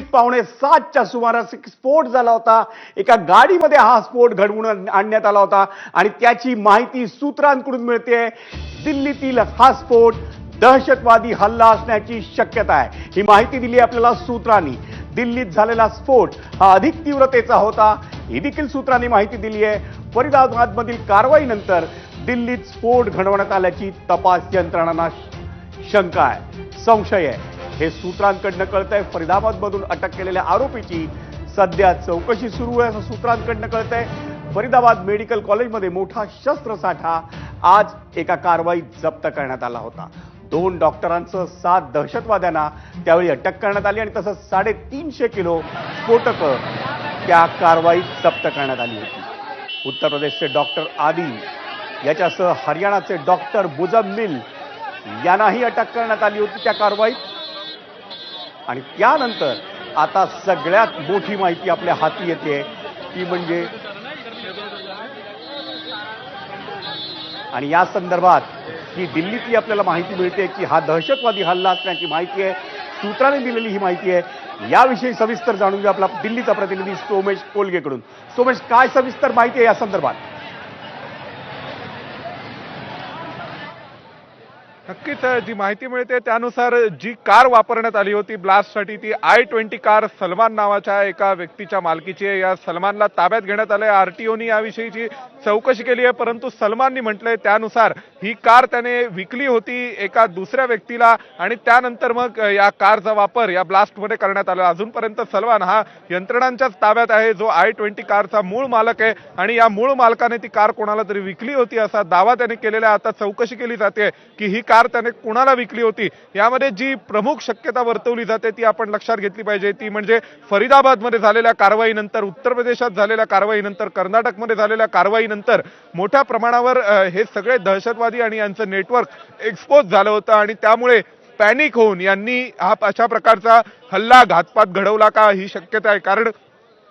रात्रीत पावणे सातच्या सुमारास एक स्फोट झाला होता. एका गाडीमध्ये हा स्फोट घडवून आणण्यात आला होता आणि त्याची माहिती सूत्रांकडून मिळते. दिल्लीतील हा स्फोट दहशतवादी हल्ला असण्याची शक्यता आहे. ही माहिती दिली आपल्याला सूत्रांनी. दिल्लीत झालेला स्फोट हा अधिक तीव्रतेचा होता. ही देखील सूत्रांनी माहिती दिली आहे. फरीदाबादमधील कारवाईनंतर दिल्लीत स्फोट घडवण्यात आल्याची तपास यंत्रणांना शंका आहे. संशय आहे. हे सूत्रांकडनं कळतंय. फरीदाबादमधून अटक केलेल्या आरोपीची सध्या चौकशी सुरू आहे असं सूत्रांकडनं कळतंय. फरीदाबाद मेडिकल कॉलेजमध्ये मोठा शस्त्रसाठा आज एका कारवाईत जप्त करण्यात आला होता. दोन डॉक्टरांसह सात दहशतवाद्यांना त्यावेळी अटक करण्यात आली आणि तसंच साडेतीनशे किलो स्फोटकं त्या कारवाईत जप्त करण्यात आली होती. उत्तर प्रदेशचे डॉक्टर आदिल याच्यासह हरियाणाचे डॉक्टर मुजम्मिल यांनाही अटक करण्यात आली होती त्या कारवाईत. आणि त्यानंतर आता सगळ्यात मोठी माहिती आपल्या हाती येते ती म्हणजे आणि या संदर्भात ही दिल्लीतली आपल्याला माहिती मिळते की हा दहशतवादी हल्ला असण्याची माहिती आहे सूत्राने दिलेली ही माहिती आहे याविषयी सविस्तर जाणून घेऊ आपला दिल्लीचा प्रतिनिधी सोमेश कोलगेकडून. सोमेश काय सविस्तर माहिती आहे या संदर्भात? नक्कीच जी माहिती मिळते त्यानुसार जी कार वापरण्यात आली होती ब्लास्टसाठी ती आय ट्वेंटी कार सलमान नावाच्या एका व्यक्तीच्या मालकीची आहे. या सलमानला ताब्यात घेण्यात आलंय. आरटीओनी याविषयीची चौकशी केली आहे परंतु सलमाननी म्हटलंय त्यानुसार ही कार त्याने विकली होती एका दुसऱ्या व्यक्तीला आणि त्यानंतर मग या कारचा वापर या ब्लास्टमध्ये करण्यात आला. अजूनपर्यंत सलमान हा यंत्रणांच्याच ताब्यात आहे. जो आय ट्वेंटी कारचा मूळ मालक आहे आणि या मूळ मालकाने ती कार कोणाला तरी विकली होती असा दावा त्याने केलेला आहे. आता चौकशी केली जाते की ही कार त्याने कुणाला विकली होती? यामध्ये जी प्रमुख शक्यता वर्तवली जाते ती आपण लक्षात घेतली पाहिजे. ती म्हणजे फरीदाबादमध्ये झालेल्या कारवाईनंतर उत्तर प्रदेशात झालेल्या कारवाईनंतर कर्नाटकमध्ये झालेल्या कारवाईनंतर मोठ्या प्रमाणावर हे सगळे दहशतवादी आणि यांचं नेटवर्क एक्सपोज झालं होतं आणि त्यामुळे पॅनिक होऊन यांनी हा अशा प्रकारचा हल्ला घातपात घडवला का ही शक्यता आहे? कारण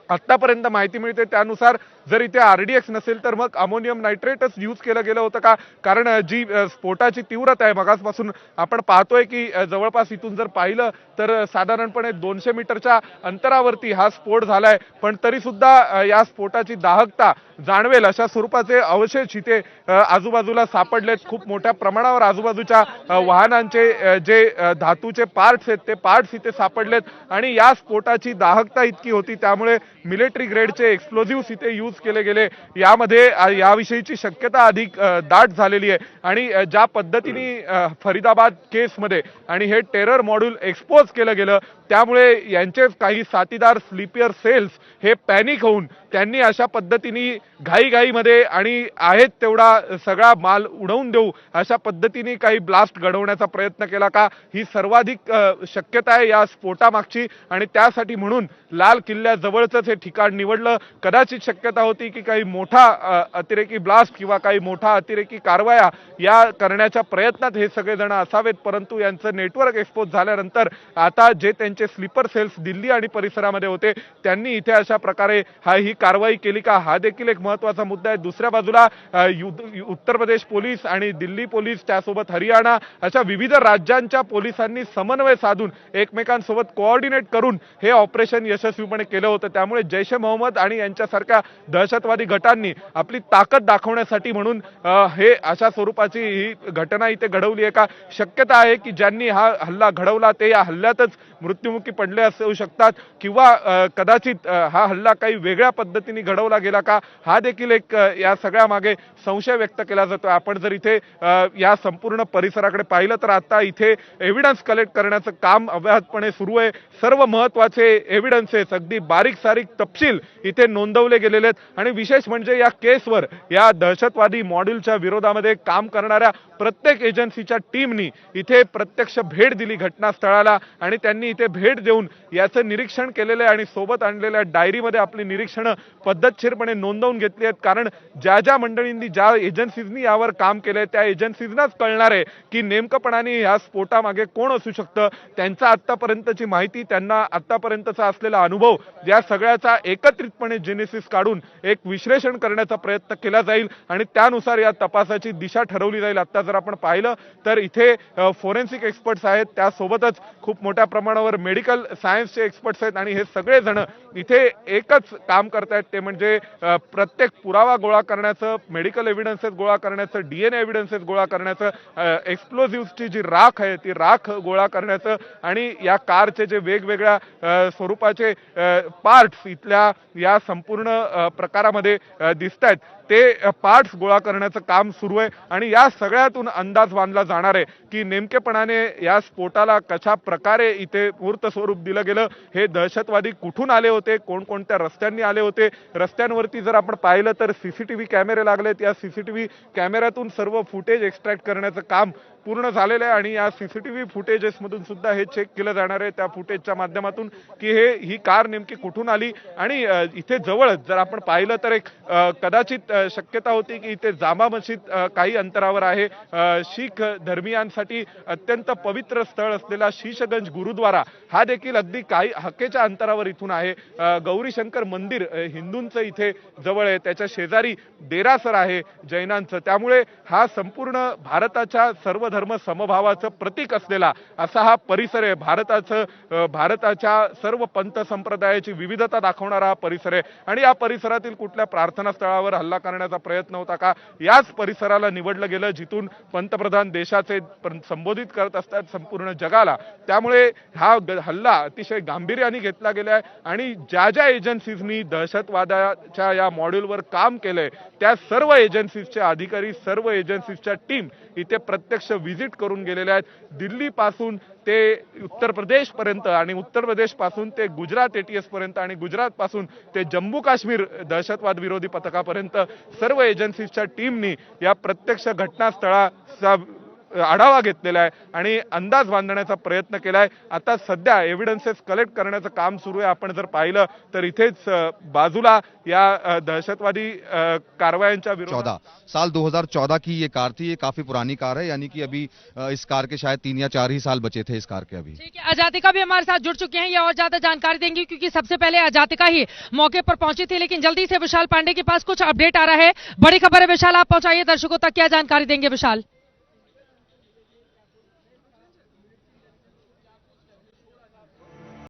आतापर्यंत माहिती मिळते त्यानुसार जर इथे आरडीएक्स नसेल तर मग अमोनियम नायट्रेटच यूज केलं गेलं होतं का? कारण जी स्फोटाची तीव्रता आहे मगासपासून आपण पाहतोय की जवळपास इथून जर पाहिलं तर साधारणपणे दोनशे मीटरच्या अंतरावरती हा स्फोट झालाय. पण तरी सुद्धा या स्फोटाची दाहकता जाणवेल अशा स्वरूपाचे अवशेष इथे आजूबाजूला सापडलेत. खूप मोठ्या प्रमाणावर आजूबाजूच्या वाहनांचे जे धातूचे पार्ट्स आहेत ते पार्ट्स इथे सापडलेत. आणि या स्फोटाची दाहकता इतकी होती त्यामुळे मिलिटरी ग्रेडचे एक्सप्लोझिव्ह इथे यूज केले गेले. यामध्ये याविषयीची शक्यता अधिक दाट झालेली आहे. आणि ज्या पद्धतीने अ, फरीदाबाद केसमध्ये आणि हे टेरर मॉड्यूल एक्सपोज केलं गेलं त्यामुळे यांचे काही साथीदार स्लिपियर सेल्स हे पॅनिक होऊन त्यांनी अशा पद्धतीने घाईघाईमध्ये आणि आहेत तेवढा सगळा माल उडवून देऊ अशा पद्धतीने काही ब्लास्ट घडवण्याचा प्रयत्न केला का? ही सर्वाधिक शक्यता आहे या स्फोटामागची. आणि त्यासाठी म्हणून लाल किल्ल्याजवळचंच हे ठिकाण निवडलं. कदाचित शक्यता होती की काही मोठा अतिरेकी ब्लास्ट किंवा काही मोठा अतिरेकी कारवाया या करण्याच्या प्रयत्नात हे सगळेजण असावेत. परंतु यांचं नेटवर्क एक्सपोज झाल्यानंतर आता जे त्यांचे स्लीपर सेल्स दिल्ली आणि परिसरामध्ये होते त्यांनी इथे अशा प्रकारे हा ही कारवाई केली का? हा देखील एक महत्त्वाचा मुद्दा आहे. दुसऱ्या बाजूला उत्तर प्रदेश पोलीस आणि दिल्ली पोलीस त्यासोबत हरियाणा अशा विविध राज्यांच्या पोलिसांनी समन्वय साधून एकमेकांसोबत कोऑर्डिनेट करून हे ऑपरेशन यशस्वीपणे केलं होतं. त्यामुळे जैश ए मोहम्मद आणि यांच्यासारख्या दहशतवादी गटांनी आपली ताकद दाखवण्यासाठी म्हणून हे अशा स्वरूपाची ही घटना इथे घडवली आहे का? शक्यता आहे की ज्यांनी हा हल्ला घडवला ते या हल्ल्यातच मृत्युमुखी पडले असू शकतात किंवा कदाचित हा हल्ला काही वेगळ्या पद्धतीने घडवला गेला का? हा देखील एक या सगळ्या मागे संशय व्यक्त केला जातो आपण जर इथे या संपूर्ण परिसराकडे पाहिलं तर आता इथे एव्हिडन्स कलेक्ट करण्याचं काम अव्याहतपणे सुरू आहे. सर्व महत्त्वाचे एव्हिडन्सेस अगदी बारीक सारीक तपशील इथे नोंदवले गेलेले आहेत. आणि विशेष म्हणजे या केसवर या दहशतवादी मॉड्यूलच्या विरोधामध्ये काम करणाऱ्या प्रत्येक एजन्सीच्या टीमनी इथे प्रत्यक्ष भेट दिली घटनास्थळाला आणि त्यांनी इथे भेट देऊन याचं निरीक्षण केलेलं आहे आणि सोबत आणलेल्या डायरीमध्ये आपली निरीक्षणं पद्धतशीरपणे नोंदवून घेतली आहेत. कारण ज्या ज्या मंडळींनी ज्या एजन्सीजनी यावर काम केलंय त्या एजन्सीजनाच कळणार आहे की नेमकंपणाने या स्फोटामागे कोण असू शकतं. त्यांचा आत्तापर्यंतची माहिती त्यांना आत्तापर्यंतचा असलेला अनुभव या सगळ्याचा एकत्रितपणे जेनेसिस काढून एक विश्लेषण करण्याचा प्रयत्न केला जाईल आणि त्यानुसार या तपासाची दिशा ठरवली जाईल. आता जर आपण पाहिलं तर इथे फोरेन्सिक एक्सपर्ट्स आहेत. त्यासोबतच खूप मोठ्या प्रमाणावर मेडिकल सायन्सचे एक्सपर्ट्स आहेत आणि हे सगळे जण इथे एकच काम करतायत. ते म्हणजे प्रत्येक पुरावा गोळा करण्याचं मेडिकल एव्हिडन्सेस गोळा करण्याचं डीएनए एव्हिडन्सेस गोळा करण्याचं एक्सप्लोजिव्हची जी राख आहे ती राख गोळा करण्याचं आणि या कारचे जे वेगवेगळ्या स्वरूपाचे पार्ट्स इथल्या या संपूर्ण प्रकारामध्ये दिसत आहेत ते पार्ट्स गोळा करण्याचं काम सुरू आहे आणि या सगळ्यातून अंदाज बांधला जाणार आहे की नेमकेपणाने या स्फोटाला कशा प्रकारे इथे मूर्त स्वरूप दिलं गेलं हे दहशतवादी कुठून आले होते कोणकोणत्या रस्त्यांनी आले होते? रस्त्यांवरती जर आपण पाहिलं तर सीसीटीव्ही कॅमेरे लागलेत. या सीसीटीव्ही कॅमेऱ्यातून सर्व फुटेज एक्स्ट्रॅक्ट करण्याचं काम पूर्ण झालेलं आहे आणि या सीसीटीव्ही फुटेजेसमधून सुद्धा हे चेक केलं जाणार आहे त्या फुटेजच्या माध्यमातून की हे ही कार नेमकी कुठून आली? आणि इथे जवळच जर आपण पाहिलं तर एक कदाचित शक्यता होती की इथे जामा मशीद काही अंतरावर आहे. शीख धर्मियांसाठी अत्यंत पवित्र स्थळ असलेला शीशगंज गुरुद्वारा हा देखील अगदी काही हक्केच्या अंतरावर इथून आहे. गौरीशंकर मंदिर हिंदूंचं इथे जवळ आहे. त्याच्या शेजारी देरासर आहे जैनांचं. त्यामुळे हा संपूर्ण भारताच्या सर्वधर्म समभावाचं प्रतीक असलेला असा हा परिसर आहे. भारताचं भारताच्या सर्व पंथ संप्रदायाची विविधता दाखवणारा हा परिसर आहे. आणि या परिसरातील कुठल्या प्रार्थना स्थळावर हल्ला करण्याचा प्रयत्न होता का? याच परिसराला निवडलं गेलं जिथून पंतप्रधान देशाचे संबोधित करत असतात संपूर्ण जगाला. त्यामुळे हा हल्ला अतिशय गांभीर्याने घेतला गेला आहे आणि ज्या ज्या एजन्सीजनी दहशतवादाच्या या मॉड्यूलवर काम केलंय त्या सर्व एजन्सीजचे अधिकारी सर्व एजन्सीजच्या टीम इथे प्रत्यक्ष व्हिजिट करून गेलेले आहेत. दिल्लीपासून ते उत्तर प्रदेशपर्यंत आणि उत्तर प्रदेशपासून ते गुजरात एटीएस पर्यंत आणि गुजरातपासून ते जम्मू काश्मीर दहशतवाद विरोधी पथकापर्यंत सर्व एजन्सीजच्या टीमनी या प्रत्यक्ष घटनास्थळाचा आढावा घेतलेला आहे आणि अंदाज बांधण्याचा प्रयत्न केलाय. आता सध्या एव्हिडन्सेस कलेक्ट करण्याचं काम सुरू आहे. आपण जर पाहिलं तर इथेच अ, बाजूला या दहशतवादी कारवायांच्या विरोधात चौदह साल 2014 की ये कार थी. ये काफ़ी पुरानी कार है. यानी कि अभी इस कार के शायद तीन या चार ही साल बचे थे इस कार के अभी। ठीक है अजातिका भी हमारे साथ जुड़ चुके हैं। ये और ज़्यादा जानकारी देंगे क्योंकि सबसे पहले अजातिका ही मौके पर पहुँची थी लेकिन जल्दी से विशाल पांडे के पास कुछ अपडेट आ रहा है। बड़ी खबर है विशाल आप पहुंचाइए दर्शकों तक क्या जानकारी देंगे विशाल?